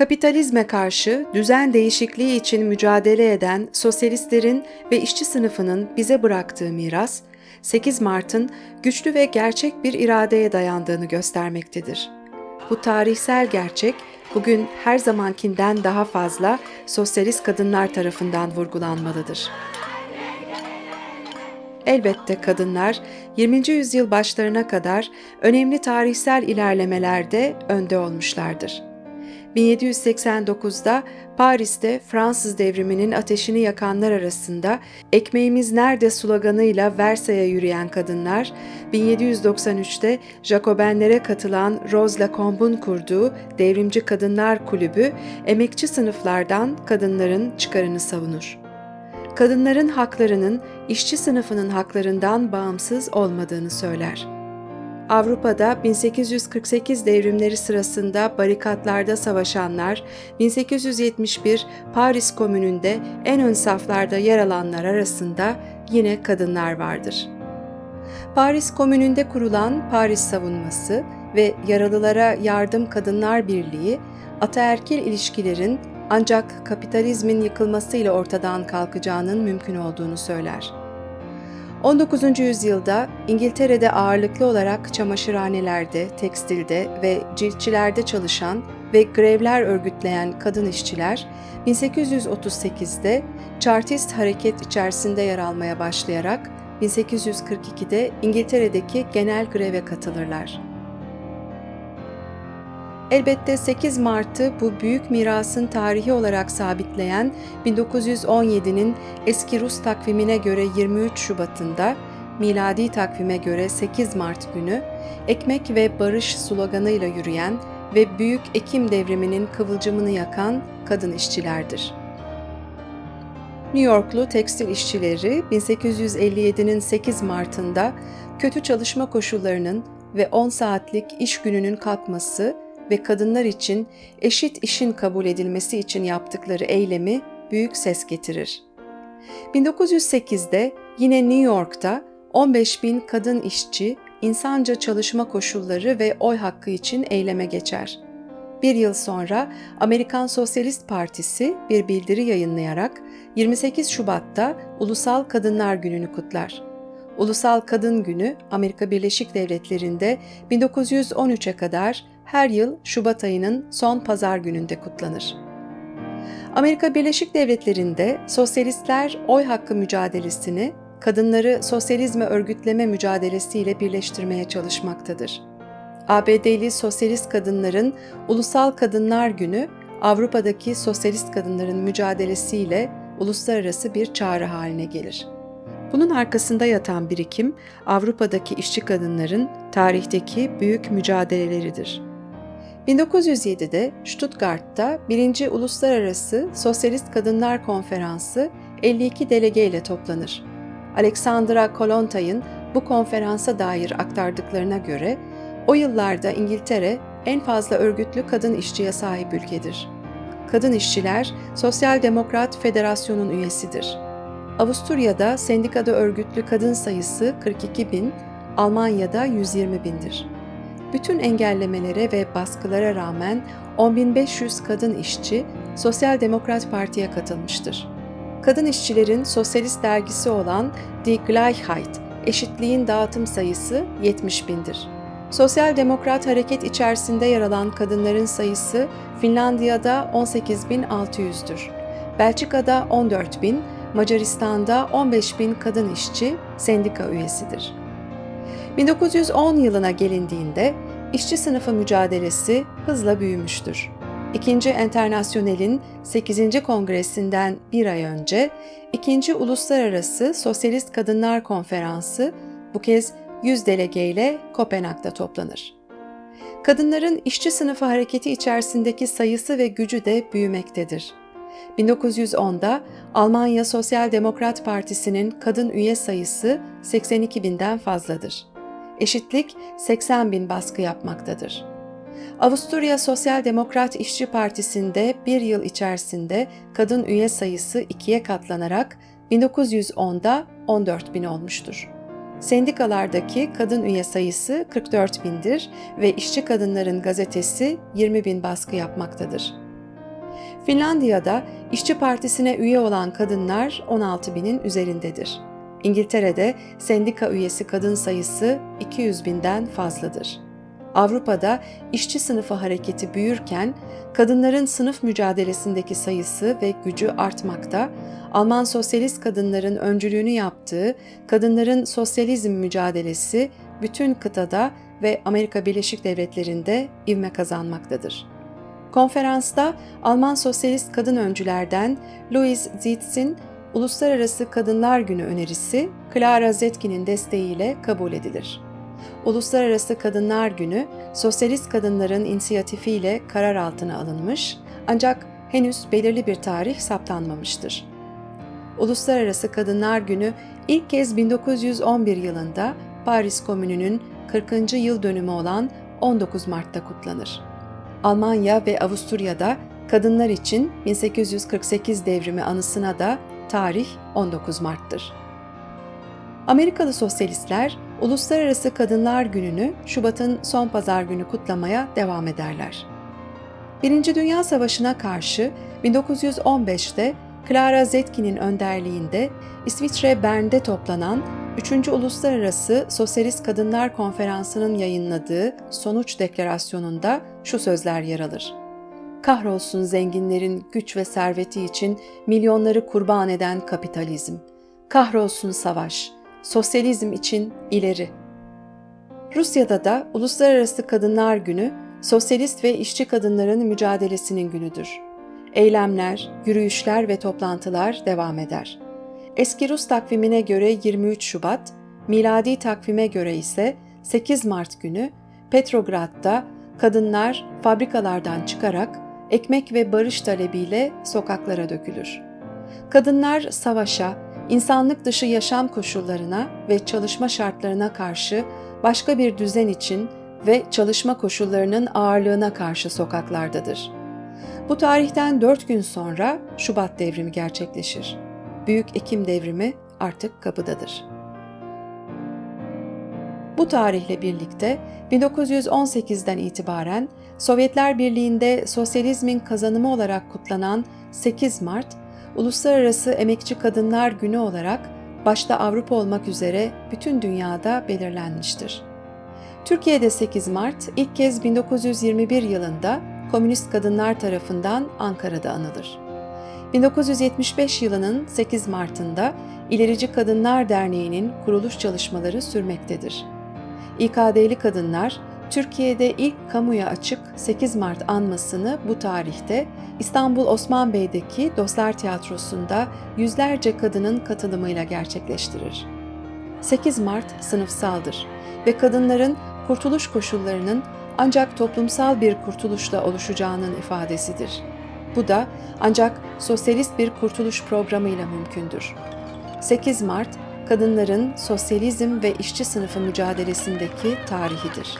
Kapitalizme karşı düzen değişikliği için mücadele eden sosyalistlerin ve işçi sınıfının bize bıraktığı miras, 8 Mart'ın güçlü ve gerçek bir iradeye dayandığını göstermektedir. Bu tarihsel gerçek bugün her zamankinden daha fazla sosyalist kadınlar tarafından vurgulanmalıdır. Elbette kadınlar 20. yüzyıl başlarına kadar önemli tarihsel ilerlemelerde önde olmuşlardır. 1789'da Paris'te Fransız devriminin ateşini yakanlar arasında ekmeğimiz nerede sloganıyla Versay'a yürüyen kadınlar, 1793'te Jacobenlere katılan Rose Lacombe'un kurduğu Devrimci Kadınlar Kulübü, emekçi sınıflardan kadınların çıkarını savunur. Kadınların haklarının işçi sınıfının haklarından bağımsız olmadığını söyler. Avrupa'da 1848 devrimleri sırasında barikatlarda savaşanlar, 1871 Paris Komünü'nde en ön saflarda yer alanlar arasında yine kadınlar vardır. Paris Komünü'nde kurulan Paris Savunması ve Yaralılara Yardım Kadınlar Birliği, ataerkil ilişkilerin ancak kapitalizmin yıkılmasıyla ortadan kalkacağının mümkün olduğunu söyler. 19. yüzyılda İngiltere'de ağırlıklı olarak çamaşırhanelerde, tekstilde ve ciltçilerde çalışan ve grevler örgütleyen kadın işçiler 1838'de Chartist hareket içerisinde yer almaya başlayarak 1842'de İngiltere'deki genel greve katılırlar. Elbette 8 Mart'ı bu büyük mirasın tarihi olarak sabitleyen 1917'nin eski Rus takvimine göre 23 Şubat'ında, miladi takvime göre 8 Mart günü, ekmek ve barış sloganıyla yürüyen ve Büyük Ekim devriminin kıvılcımını yakan kadın işçilerdir. New Yorklu tekstil işçileri 1857'nin 8 Mart'ında kötü çalışma koşullarının ve 10 saatlik iş gününün kalkması ve kadınlar için eşit işin kabul edilmesi için yaptıkları eylemi büyük ses getirir. 1908'de yine New York'ta 15 bin kadın işçi insanca çalışma koşulları ve oy hakkı için eyleme geçer. Bir yıl sonra Amerikan Sosyalist Partisi bir bildiri yayınlayarak 28 Şubat'ta Ulusal Kadınlar Günü'nü kutlar. Ulusal Kadın Günü Amerika Birleşik Devletleri'nde 1913'e kadar her yıl Şubat ayının son pazar gününde kutlanır. Amerika Birleşik Devletleri'nde sosyalistler oy hakkı mücadelesini kadınları sosyalizme örgütleme mücadelesiyle birleştirmeye çalışmaktadır. ABD'li sosyalist kadınların Ulusal Kadınlar Günü Avrupa'daki sosyalist kadınların mücadelesiyle uluslararası bir çağrı haline gelir. Bunun arkasında yatan birikim Avrupa'daki işçi kadınların tarihteki büyük mücadeleleridir. 1907'de Stuttgart'ta 1. Uluslararası Sosyalist Kadınlar Konferansı 52 delege ile toplanır. Alexandra Kolontay'ın bu konferansa dair aktardıklarına göre o yıllarda İngiltere en fazla örgütlü kadın işçiye sahip ülkedir. Kadın işçiler Sosyal Demokrat Federasyonu'nun üyesidir. Avusturya'da sendikada örgütlü kadın sayısı 42 bin, Almanya'da 120 bindir. Bütün engellemelere ve baskılara rağmen 10.500 kadın işçi Sosyal Demokrat Parti'ye katılmıştır. Kadın işçilerin sosyalist dergisi olan Die Gleichheit, eşitliğin dağıtım sayısı 70 bindir. Sosyal Demokrat hareket içerisinde yer alan kadınların sayısı Finlandiya'da 18.600'dür. Belçika'da 14 bin, Macaristan'da 15 bin kadın işçi sendika üyesidir. 1910 yılına gelindiğinde işçi sınıfı mücadelesi hızla büyümüştür. İkinci Enternasyonel'in 8. kongresinden bir ay önce ikinci Uluslararası Sosyalist Kadınlar Konferansı bu kez 100 delegeyle Kopenhag'da toplanır. Kadınların işçi sınıfı hareketi içerisindeki sayısı ve gücü de büyümektedir. 1910'da Almanya Sosyal Demokrat Partisi'nin kadın üye sayısı 82 binden fazladır eşitlik 80 bin baskı yapmaktadır. Avusturya Sosyal Demokrat İşçi Partisi'nde bir yıl içerisinde kadın üye sayısı ikiye katlanarak 1910'da 14 bin olmuştur. Sendikalardaki kadın üye sayısı 44 bindir ve işçi Kadınların Gazetesi 20 bin baskı yapmaktadır. Finlandiya'da İşçi Partisi'ne üye olan kadınlar 16 binin üzerindedir. İngiltere'de sendika üyesi kadın sayısı 200 binden fazladır. Avrupa'da işçi sınıfı hareketi büyürken kadınların sınıf mücadelesindeki sayısı ve gücü artmakta, Alman sosyalist kadınların öncülüğünü yaptığı kadınların sosyalizm mücadelesi bütün kıtada ve Amerika Birleşik Devletleri'nde ivme kazanmaktadır. Konferansta Alman sosyalist kadın öncülerden Louise Zietz'in Uluslararası Kadınlar Günü önerisi Clara Zetkin'in desteğiyle kabul edilir. Uluslararası Kadınlar Günü, sosyalist kadınların inisiyatifiyle karar altına alınmış ancak henüz belirli bir tarih saptanmamıştır. Uluslararası Kadınlar Günü ilk kez 1911 yılında Paris Komünü'nün 40. yıl dönümü olan 19 Mart'ta kutlanır. Almanya ve Avusturya'da kadınlar için 1848 devrimi anısına da tarih 19 Mart'tır. Amerikalı sosyalistler Uluslararası Kadınlar Günü'nü Şubat'ın son pazar günü kutlamaya devam ederler. Birinci Dünya Savaşı'na karşı 1915'te Clara Zetkin'in önderliğinde İsviçre Bern'de toplanan 3. Uluslararası Sosyalist Kadınlar Konferansı'nın yayınladığı sonuç deklarasyonunda şu sözler yer alır. Kahrolsun zenginlerin güç ve serveti için milyonları kurban eden kapitalizm. Kahrolsun savaş, sosyalizm için ileri. Rusya'da da Uluslararası Kadınlar Günü, sosyalist ve işçi kadınların mücadelesinin günüdür. Eylemler, yürüyüşler ve toplantılar devam eder. Eski Rus takvimine göre 23 Şubat, miladi takvime göre ise 8 Mart günü Petrograd'da kadınlar fabrikalardan çıkarak ekmek ve barış talebiyle sokaklara dökülür. Kadınlar savaşa, insanlık dışı yaşam koşullarına ve çalışma şartlarına karşı başka bir düzen için ve çalışma koşullarının ağırlığına karşı sokaklardadır. Bu tarihten dört gün sonra Şubat devrimi gerçekleşir. Büyük Ekim devrimi artık kapıdadır. Bu tarihle birlikte 1918'den itibaren Sovyetler Birliği'nde sosyalizmin kazanımı olarak kutlanan 8 Mart, Uluslararası Emekçi Kadınlar Günü olarak başta Avrupa olmak üzere bütün dünyada belirlenmiştir. Türkiye'de 8 Mart ilk kez 1921 yılında Komünist Kadınlar tarafından Ankara'da anılır. 1975 yılının 8 Mart'ında İlerici Kadınlar Derneği'nin kuruluş çalışmaları sürmektedir. İKD'li kadınlar Türkiye'de ilk kamuya açık 8 Mart anmasını bu tarihte İstanbul Osman Bey'deki Dostlar Tiyatrosu'nda yüzlerce kadının katılımıyla gerçekleştirir. 8 Mart sınıfsaldır ve kadınların kurtuluş koşullarının ancak toplumsal bir kurtuluşla oluşacağının ifadesidir. Bu da ancak sosyalist bir kurtuluş programıyla mümkündür. 8 Mart kadınların sosyalizm ve işçi sınıfı mücadelesindeki tarihidir.